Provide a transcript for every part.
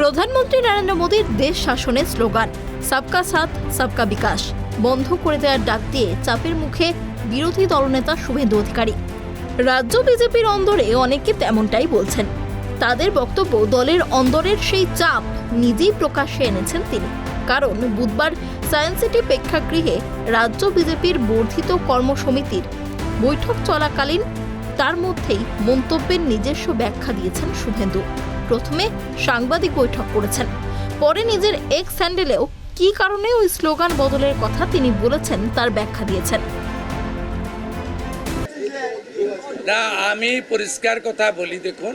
প্রধানমন্ত্রী নরেন্দ্র মোদীর দেশ শাসনের স্লোগান, সবকা সাথ, সবকা বিকাশ। বন্ধ করে দেওয়ার ডাক দিয়ে চাপের মুখে বিরোধী দলনেতা শুভেন্দু অধিকারী। রাজ্য বিজেপির অন্দরে অনেকে তেমনটাই বলছেন। তাদের বক্তব্য, দলের অন্দরের সেই চাপ নিজেই প্রকাশ্যে এনেছেন তিনি। কারণ বুধবার সায়েন্স সিটি প্রেক্ষাগৃহে রাজ্য বিজেপির বর্ধিত কর্মসমিতির বৈঠক চলাকালীন তার মধ্যেই মন্তব্যের নিজস্ব ব্যাখ্যা দিয়েছেন শুভেন্দু। প্রথমে সাংবাদিক বৈঠক করেছেন। পরে নিজের এক্স হ্যান্ডেলেও কী কারণে ওই স্লোগান বদলের কথা তিনি বলেছেন তার ব্যাখ্যা দিয়েছেন। না, আমি পরিষ্কার কথা বলি, দেখুন।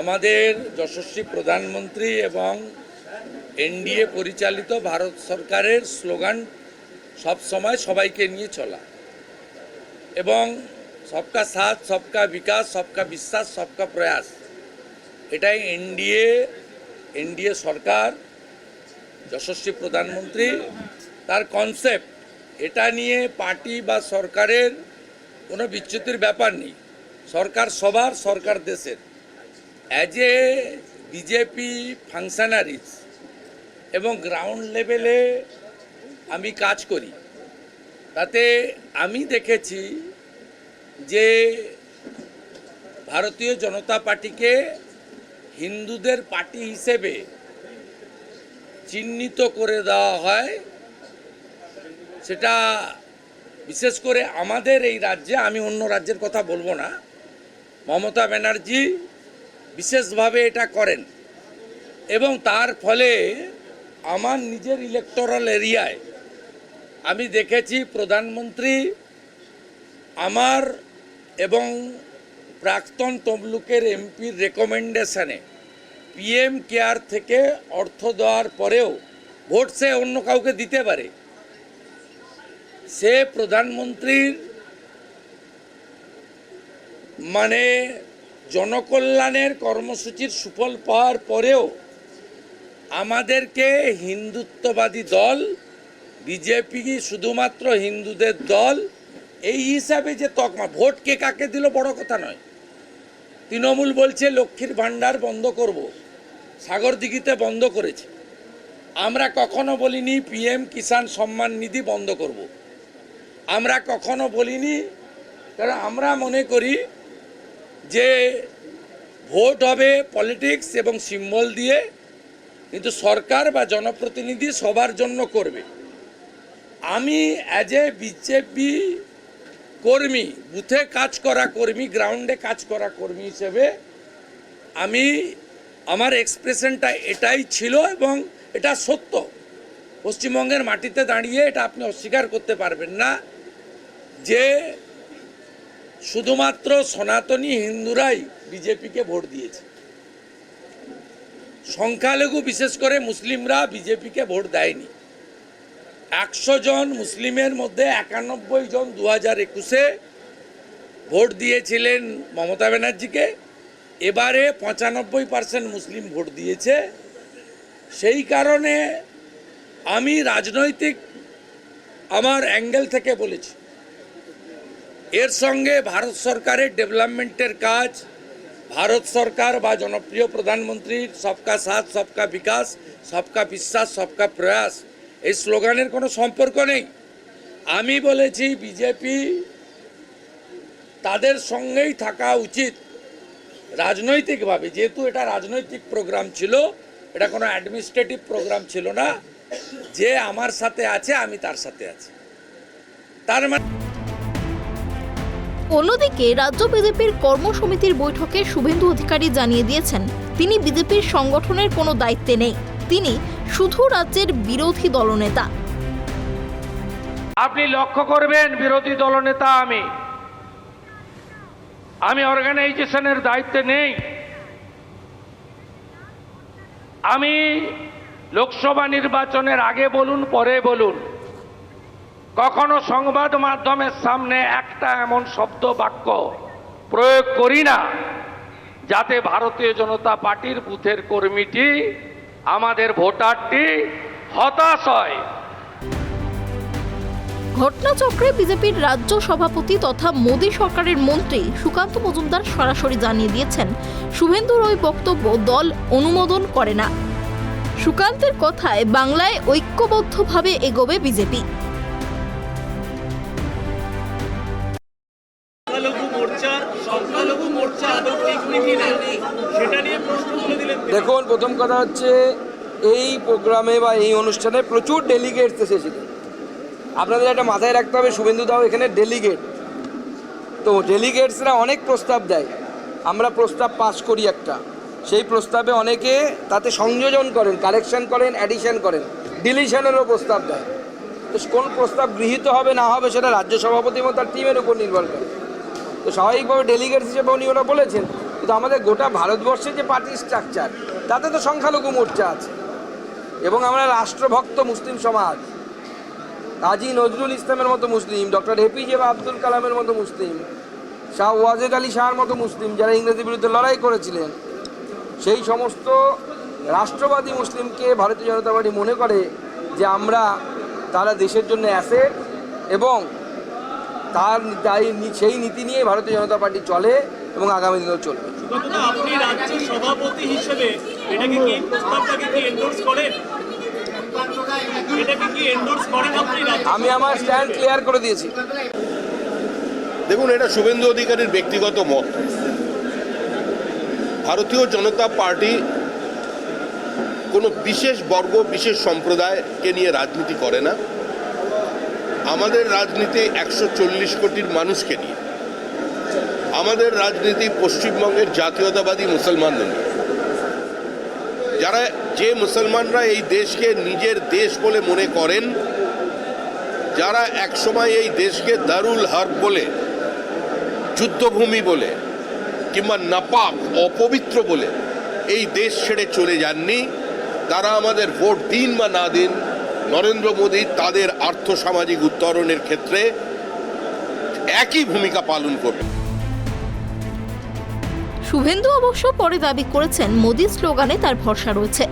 আমাদের যশস্বী প্রধানমন্ত্রী এবং এনডিএ পরিচালিত ভারত সরকারের স্লোগান সব সময় সবাইকে নিয়ে চলা। এবং সবকা সাথ সবকা বিকাশ সবকা বিশ্বাস সবকা প্রয়াস এটাই এনডিএ এনডিএ সরকার, যশস্বী প্রধানমন্ত্রী, তার কনসেপ্ট এটা নিয়ে পার্টি বা সরকারের কোনো বিচ্যুতির ব্যাপার নেই। সরকার সবার, সরকার দেশের। অ্যাজ এ বিজেপি ফাংশনারিজ এবং গ্রাউন্ড লেভেলে আমি কাজ করি। তাতে আমি দেখেছি যে ভারতীয় জনতা পার্টিকে হিন্দুদের পার্টি হিসেবে চিহ্নিত করে দেওয়া হয়, সেটা বিশেষ করে আমাদের এই রাজ্যে, আমি অন্য রাজ্যের কথা বলব না, মমতা ব্যানার্জি বিশেষভাবে এটা করেন। এবং তার ফলে আমার নিজের ইলেকটোরাল এরিয়ায় আমি দেখেছি প্রধানমন্ত্রী আমার এবং প্রাক্তন তমলুকের এমপির রেকমেন্ডেশনে পিএম কেয়ার থেকে অর্থ দেওয়ার পরেও ভোট সে অন্য কাউকে দিতে পারে। সে প্রধানমন্ত্রীর মানে জনকল্যাণের কর্মসূচির সুফল পাওয়ার পরেও আমাদেরকে হিন্দুত্ববাদী দল, বিজেপি শুধুমাত্র হিন্দুদের দল এই হিসাবে যে তকমা, ভোট কে কাকে দিল বড় কথা নয়। তৃণমূল বলছে, লক্ষ্মীর ভাণ্ডার বন্ধ করব। সাগর দিঘিতে বন্ধ করেছে। আমরা কখনো বলিনি পিএম কিষাণ সম্মান নিধি বন্ধ করব। আমরা কখনো বলিনি, কারণ আমরা মনে করি যে ভোট হবে পলিটিক্স এবং সিম্বল দিয়ে, কিন্তু সরকার বা জনপ্রতিনিধি সবার জন্য করবে। আমি অ্যাজ এ বিজেপি কর্মী, বুথে কাজ করা কর্মী গ্রাউন্ডে কাজ করা কর্মী হিসেবে আমি আমার এক্সপ্রেশনটা এটাই ছিল এবং এটা সত্য। পশ্চিমবঙ্গের মাটিতে দাঁড়িয়ে এটা আপনি অস্বীকার করতে পারবেন না যে শুধুমাত্র সনাতনী হিন্দুরাই বিজেপিকে ভোট দিয়েছে। সংখ্যালঘু বিশেষ করে মুসলিমরা বিজেপিকে ভোট দেয়নি। একশো জন মুসলিমের মধ্যে একানব্বই জন দু হাজার একুশে ভোট দিয়েছিলেন মমতা ব্যানার্জিকে। এবারে পঁচানব্বই পার্সেন্ট মুসলিম ভোট দিয়েছে। সেই কারণে আমি রাজনৈতিক আমার অ্যাঙ্গেল থেকে বলেছি। এর সঙ্গে ভারত সরকারের ডেভেলপমেন্টের কাজ, ভারত সরকার বা জনপ্রিয় প্রধানমন্ত্রীর সবকা সাথ, সবকা বিকাশ, সবকা বিশ্বাস, সবকা প্রয়াস এই স্লোগানের কোনো সম্পর্ক নেই। আমি বলেছি, বিজেপি তাদের সঙ্গেই থাকা উচিত রাজনৈতিকভাবে। যেহেতু এটা রাজনৈতিক প্রোগ্রাম ছিল, এটা কোনো অ্যাডমিনিস্ট্রেটিভ প্রোগ্রাম ছিল না। যে আমার সাথে আছে, আমি তার সাথে আছি। তার মানে অন্যদিকে রাজ্য বিজেপির কর্মসমিতির বৈঠকে শুভেন্দু অধিকারী জানিয়ে দিয়েছেন, তিনি বিজেপির সংগঠনের কোনো দায়িত্বে নেই। তিনি শুধু রাজ্যের বিরোধী দলনেতা। আপনি লক্ষ্য করবেন, বিরোধী দলনেতা আমি। আমি অর্গানাইজেশনের দায়িত্বে নেই। আমি লোকসভা নির্বাচনের আগে বলুন, পরে বলুন। কখনো সংবাদ মাধ্যমের সামনে একটা এমন শব্দ, বাক্য প্রয়োগ করি না, যাতে ভারতীয় জনতা পার্টির বুথের কর্মীটি আমাদের ভোটারটি হতাশ হয়। ঘটনাচক্রে বিজেপির রাজ্য সভাপতি তথা মোদী সরকারের মন্ত্রী সুকান্ত মজুমদার সরাসরি জানিয়ে দিয়েছেন, শুভেন্দুর ওই বক্তব্য দল অনুমোদন করে না। সুকান্তের কথায় বাংলায় ঐক্যবদ্ধভাবে এগোবে বিজেপি। দেখুন, প্রথম কথা হচ্ছে, এই প্রোগ্রামে বা এই অনুষ্ঠানে প্রচুর ডেলিগেটস এসেছিলেন। আপনাদের একটা মাথায় রাখতে হবে, শুভেন্দু দাও এখানে ডেলিগেট তো ডেলিগেটসরা অনেক প্রস্তাব দেয়। আমরা প্রস্তাব পাস করি একটা। সেই প্রস্তাবে অনেকে তাতে সংযোজন করেন কারেকশন করেন অ্যাডিশন করেন। ডিলিশনেরও প্রস্তাব দেয়। তো কোন প্রস্তাব গৃহীত হবে, না হবে, সেটা রাজ্য সভাপতি এবং তার টিমের উপর নির্ভর করে। তো স্বাভাবিকভাবে ডেলিগেট হিসেবে উনি ওরা বলেছেন, কিন্তু আমাদের গোটা ভারতবর্ষের যে পার্টি স্ট্রাকচার তাতে তো সংখ্যালঘু মোর্চা আছে। এবং আমরা রাষ্ট্রভক্ত মুসলিম সমাজ কাজী নজরুল ইসলামের মতো মুসলিম, ডক্টর এপিজে বা আব্দুল কালামের মতো মুসলিম, শাহ ওয়াজেদ আলী শাহর মতো মুসলিম যারা ইংরেজির বিরুদ্ধে লড়াই করেছিলেন, সেই সমস্ত রাষ্ট্রবাদী মুসলিমকে ভারতীয় জনতা পার্টি মনে করে যে আমরা তারা দেশের জন্য অ্যাসেট এবং তার তাই সেই নীতি নিয়ে ভারতীয় জনতা পার্টি চলে এবং আগামী দিনেও চলবে। আপনি রাজ্য সভাপতি হিসেবে এটাকে কি প্রস্তাবটাকে কি এন্ডোর্স করেন? এটাকে কি এন্ডোর্স করেন আপনি আমি আমার স্ট্যান্ড ক্লিয়ার করে দিয়েছি। দেখুন এটা শুভেন্দু অধিকারীর ব্যক্তিগত মত। ভারতীয় জনতা পার্টি কোনো বিশেষ বর্গ বিশেষ সম্প্রদায়কে নিয়ে রাজনীতি করে না। আমাদের রাজনীতি একশো চল্লিশ কোটির মানুষকে নিয়ে। আমাদের রাজনীতি পশ্চিমবঙ্গের জাতীয়তাবাদী মুসলমানদের নিয়ে। যারা যে মুসলমানরা এই দেশকে নিজের দেশ বলে মনে করেন, যারা একসময় এই দেশকে দারুল হার্ব বলে, যুদ্ধভূমি বলে, কিংবা নাপাক, অপবিত্র বলে এই দেশ ছেড়ে চলে যাননি, তারা আমাদের ভোট দিন বা না দিন নরেন্দ্র মোদী তাদের আর্থসামাজিক উত্তরণের ক্ষেত্রে একই ভূমিকা পালন করবে শুভেন্দু অবশ্য পরে দাবি করেছেন, মোদী স্লোগানে তার ভরসা রয়েছে।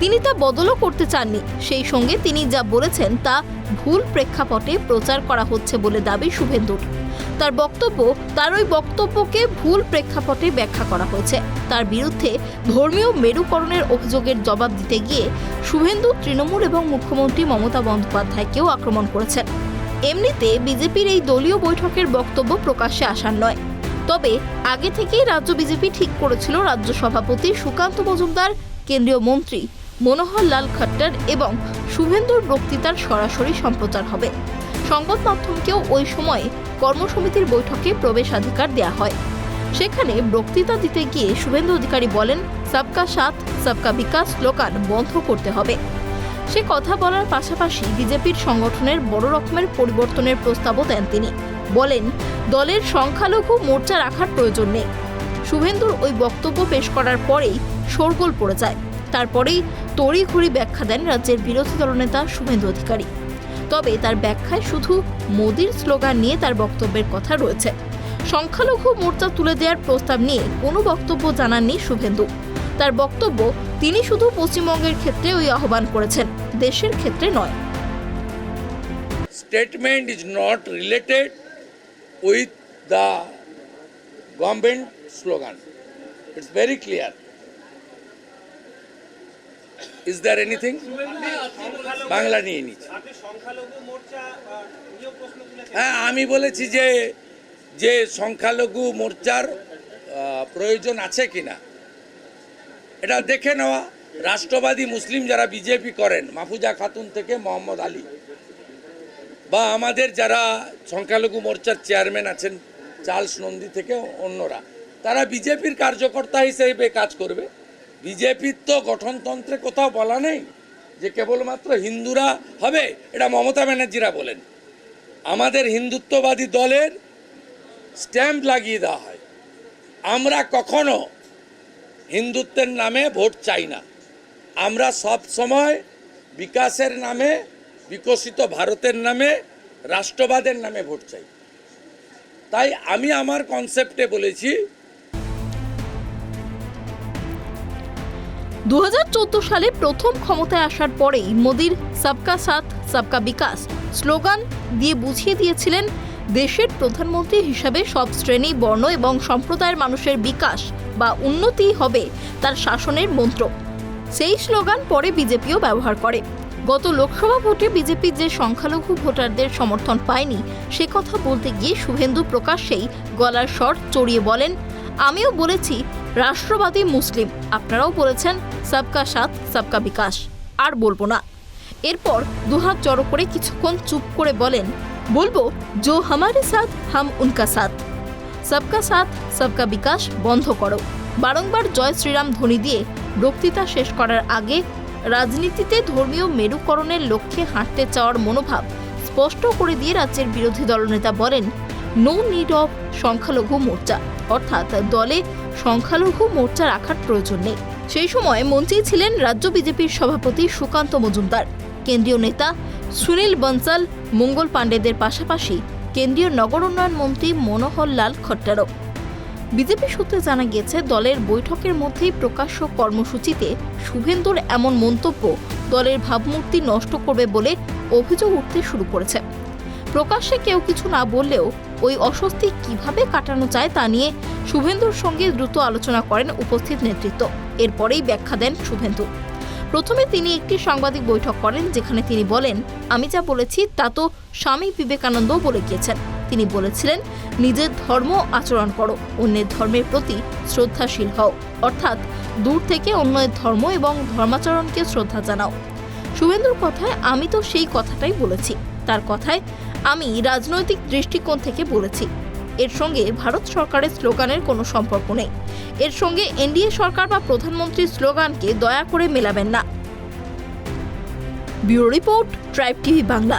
তিনি তা বদলও করতে চাননি। সেই সঙ্গে তিনি যা বলেছেন তা ভুল প্রেক্ষাপটে প্রচার করা হচ্ছে বলে দাবি শুভেন্দুর। তার বক্তব্য, তার ওই বক্তব্যকে ভুল প্রেক্ষাপটে ব্যাখ্যা করা হয়েছে। তার বিরুদ্ধে ধর্মীয় মেরুকরণের অভিযোগের জবাব দিতে গিয়ে শুভেন্দু তৃণমূল এবং মুখ্যমন্ত্রী মমতা বন্দ্যোপাধ্যায়কেও আক্রমণ করেছেন। এমনিতে বিজেপির এই দলীয় বৈঠকের বক্তব্য প্রকাশ্যে আসার নয়। তবে আগে থেকেই রাজ্য বিজেপি ঠিক করেছিল রাজ্য সভাপতি সুকান্ত মজুমদার, কেন্দ্রীয় মন্ত্রী মনোহর লাল খট্টার এবং শুভেন্দুর বক্তৃতার সরাসরি সম্প্রচার হবে। সংবাদ মাধ্যমকেও ওই সময়ে কর্মসমিতির বৈঠকে প্রবেশাধিকার দেওয়া হয়। সেখানে বক্তৃতা দিতে গিয়ে শুভেন্দু অধিকারী বলেন, সবকা সাথ, সবকা বিকাশ স্লোগান বন্ধ করতে হবে। সে কথা বলার পাশাপাশি বিজেপির সংগঠনের বড় রকমের পরিবর্তনের প্রস্তাবও দেন তিনি। বলেন, দলের সংখ্যালঘু মোর্চা রাখার প্রয়োজন নেই। শুভেন্দুর ওই বক্তব্য পেশ করার পরেই শোরগোল পড়ে যায়। তারপরেই তড়িঘড়ি ব্যাখ্যা দেন রাজ্যের বিরোধী দলনেতা শুভেন্দু অধিকারী। তবে তার ব্যাখ্যায় শুধু মোদির স্লোগান নিয়ে তার বক্তব্যের কথা রয়েছে সংখ্যালঘু মোর্চা তুলে দেওয়ার প্রস্তাব নিয়ে কোনো বক্তব্য জানাননি শুভেন্দু তার বক্তব্য, তিনি শুধু পশ্চিমবঙ্গের ক্ষেত্রে ওই আহ্বান করেছেন, দেশের ক্ষেত্রে নয় statement is not related with the government slogan. It's very clear. Is there anything Bangla নিয়ে নিচ্ছি হ্যাঁ আমি বলেছি যে যে সংখ্যালঘু মোর্চার প্রয়োজন আছে কিনা। এটা দেখে নেওয়া। রাষ্ট্রবাদী মুসলিম যারা বিজেপি করেন, মাহফুজা খাতুন থেকে মোহাম্মদ আলী। বা আমাদের যারা সংখ্যালঘু মোর্চার চেয়ারম্যান আছেন, চার্লস নন্দী থেকে অন্যরা। তারা বিজেপির কার্যকর্তা হিসেবে কাজ করবে। বিজেপির তো গঠনতন্ত্রে কোথাও বলা নেই যে কেবলমাত্র হিন্দুরা হবে, এটা মমতা ব্যানার্জিরা বলেন। আমাদের হিন্দুত্ববাদী দলের স্ট্যাম্প লাগিয়ে দেওয়া হয়। আমরা কখনো হিন্দুত্বের নামে ভোট চাই না। আমরা সব সময় বিকাশের নামে, বিকশিত ভারতের নামে, রাষ্ট্রবাদের নামে ভোট চাই। তাই আমি আমার কনসেপ্টে বলেছি দু হাজার চোদ্দ সালে প্রথম ক্ষমতায় আসার পরেই মোদির সবকা সাথ, সবকা বিকাশ স্লোগান দিয়ে বুঝিয়ে দিয়েছিলেন, দেশের প্রধানমন্ত্রী হিসাবে সব শ্রেণি, বর্ণ এবং সম্প্রদায়ের মানুষের বিকাশ বা উন্নতি হবে তার শাসনের মন্ত্র। সেই স্লোগান পরে বিজেপিও ব্যবহার করে। গত লোকসভা ভোটে বিজেপি যে সংখ্যালঘু ভোটারদের সমর্থন পায়নি, সে কথা বলতে গিয়ে শুভেন্দু প্রকাশ্যেই গলার স্বর চড়িয়ে বলেন, আমিও বলেছি রাষ্ট্রবাদী মুসলিম। আপনারাও বলেছেন, সবকা সাথ, সবকা বিকাশ। আর বলব না। এরপর দুহাত জড়ো করে কিছুক্ষণ চুপ করে বলেন, বলব জো হামারে সাথ, হাম উনকা সাথ। সবকা সাথ, সবকা বিকাশ বন্ধ করো। বারংবার জয় শ্রীরাম ধ্বনি দিয়ে বক্তৃতা শেষ করার আগে রাজনীতিতে ধর্মীয় মেরুকরণের লক্ষ্যে হাঁটতে চাওয়ার মনোভাব স্পষ্ট করে দিয়ে রাজ্যের বিরোধী দলনেতা বলেন নো নিড অফ সংখ্যালঘু মোর্চা। অর্থাৎ দলে সংখ্যালঘু মোর্চা রাখার প্রয়োজন নেই। সেই সময় মঞ্চেই ছিলেন রাজ্য বিজেপির সভাপতি সুকান্ত মজুমদার। কেন্দ্রীয় নেতা সুনীল বনসাল, মঙ্গল পাণ্ডেদের পাশাপাশি কেন্দ্রীয় নগর উন্নয়ন মন্ত্রী মনোহর লাল খট্টারও। বিজেপি সূত্রে জানা গিয়েছে, দলের বৈঠকের মধ্যেই প্রকাশ্য কর্মসূচিতে শুভেন্দুর এমন মন্তব্য দলের ভাবমূর্তি নষ্ট করবে বলে অভিযোগ উঠতে শুরু করেছে। প্রকাশ্যে কেউ কিছু না বললেও ওই অস্বস্তি কীভাবে কাটানো যায় তা নিয়ে শুভেন্দুর সঙ্গে দ্রুত আলোচনা করেন উপস্থিত নেতৃত্ব। এরপরেই ব্যাখ্যা দেন শুভেন্দু। প্রথমে তিনি একটি সাংবাদিক বৈঠক করেন যেখানে তিনি বলেন, আমি যা বলেছি তা তো স্বামী বিবেকানন্দও বলে গিয়েছেন। তিনি বলেছিলেন, নিজের ধর্ম আচরণ করো, অন্যের ধর্মের প্রতি শ্রদ্ধাশীল হও। অর্থাৎ দূর থেকে অন্যের ধর্ম এবং ধর্মাচরণকে শ্রদ্ধা জানাও। শুভেন্দুর কথায়, আমি তো সেই কথাটাই বলেছি। তার কথায় আমি রাজনৈতিক দৃষ্টিকোণ থেকে বলেছি। এর সঙ্গে ভারত সরকারের স্লোগানের কোনো সম্পর্ক নেই। এর সঙ্গে এনডিএ সরকার বা প্রধানমন্ত্রীর স্লোগানকে দয়া করে মেলাবেন না। Bureau report, Tribe TV Bangla.